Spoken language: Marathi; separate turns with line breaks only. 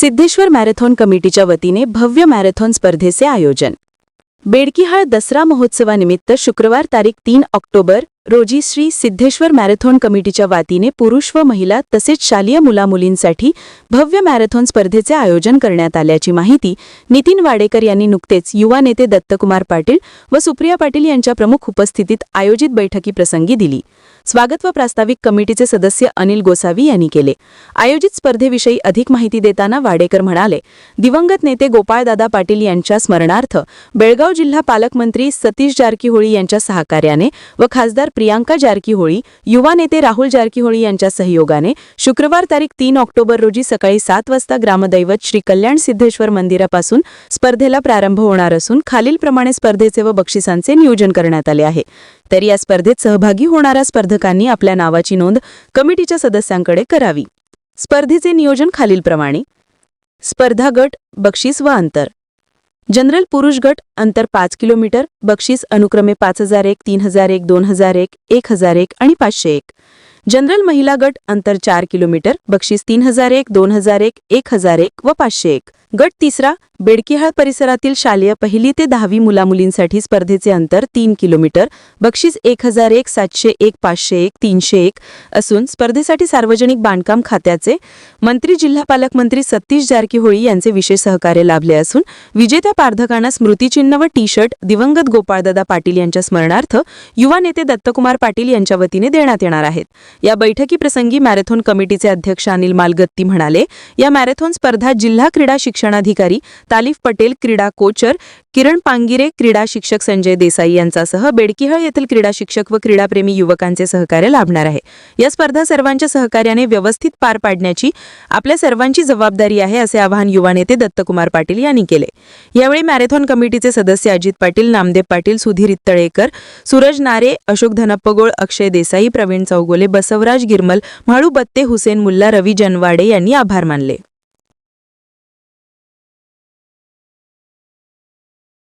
सिद्धेश्वर मॅरेथॉन कमिटीच्या वतीने भव्य मॅरेथॉन स्पर्धेचे आयोजन. बेडकीहाळ दसरा महोत्सवानिमित्त शुक्रवार तारीख तीन ऑक्टोबर रोजी श्री सिद्धेश्वर मॅरेथॉन कमिटीच्या वतीने पुरुष व महिला तसेच शालेय मुलामुलींसाठी भव्य मॅरेथॉन स्पर्धेचे आयोजन करण्यात आल्याची माहिती नितीन वाडेकर यांनी नुकतेच युवा नेते दत्तकुमार पाटील व सुप्रिया पाटील यांच्या प्रमुख उपस्थितीत आयोजित बैठकीप्रसंगी दिली. स्वागत व प्रास्ताविक कमिटीचे सदस्य अनिल गोसावी यांनी केले. आयोजित स्पर्धेविषयी अधिक माहिती देताना वाडेकर म्हणाले दिवंगत नेते गोपाळदादा पाटील यांच्या स्मरणार्थ बेळगाव जिल्हा पालकमंत्री सतीश जारकीहोळी यांच्या सहकार्याने व खासदार प्रियांका जारकीहोळी युवा नेते राहुल जारकीहोळी यांच्या सहयोगाने शुक्रवार तारीख तीन ऑक्टोबर रोजी सकाळी सात वाजता ग्रामदैवत श्री कल्याण सिद्धेश्वर मंदिरापासून स्पर्धेला प्रारंभ होणार असून खालीलप्रमाणे स्पर्धेचे व बक्षिसांचे नियोजन करण्यात आले आहे. तर या स्पर्धेत सहभागी होणाऱ्या स्पर्धकांनी आपल्या नावाची नोंद कमिटीच्या सदस्यांकडे करावी. स्पर्धेचे नियोजन खालीलप्रमाणे. स्पर्धा गट बक्षीस व अंतर. जनरल पुरुष गट अंतर पाच किलोमीटर बक्षीस अनुक्रमे पाच हजार एक तीन हजार एक दोन हजार एक एक हजार एक आणि पाचशे एक. जनरल महिला गट अंतर चार किलोमीटर बक्षीस तीन हजार एक दोन हजार एक एक हजार एक व पाचशे एक. गट तिसरा बेडकिहाळ परिसरातील शालेय पहिली ते दहावी मुलामुलींसाठी स्पर्धेचे अंतर तीन किलोमीटर बक्षीस एक हजार एक सातशे एक पाचशे एक तीनशे एक असून स्पर्धेसाठी सार्वजनिक बांधकाम खात्याचे मंत्री जिल्हा पालकमंत्री सतीश जारकीहोळी यांचे विशेष सहकार्य लाभले असून विजेत्या पारधकांना स्मृतिचिन्ह व टी शर्ट दिवंगत गोपाळदादा पाटील यांच्या स्मरणार्थ युवा नेते दत्तकुमार पाटील यांच्या वतीने देण्यात येणार आहेत. या बैठकीप्रसंगी मॅरेथॉन कमिटीचे अध्यक्ष अनिल मालगत्ती म्हणाले या मॅरेथॉन स्पर्धा जिल्हा क्रीडा शिक्षणाधिकारी तालिफ पटेल क्रीडा कोचर किरण पांगिरे क्रीडा शिक्षक संजय देसाई यांच्यासह बेडकिहळ येथील क्रीडा शिक्षक व क्रीडाप्रेमी युवकांचे सहकार्य लाभणार आहे. या स्पर्धा सर्वांच्या सहकार्याने व्यवस्थित पार पाडण्याची आपल्या सर्वांची जबाबदारी आहे असे आवाहन युवा नेते दत्तकुमार पाटील यांनी केले. यावेळी मॅरेथॉन कमिटीचे सदस्य अजित पाटील नामदेव पाटील सुधीर इत्तळेकर सूरज नारे अशोक धनप्पगोळ अक्षय देसाई प्रवीण चौगोले बसवराज गिरमल म्हाळू बत्ते हुसेन मुल्ला रवी जनवाडे यांनी आभार मानले.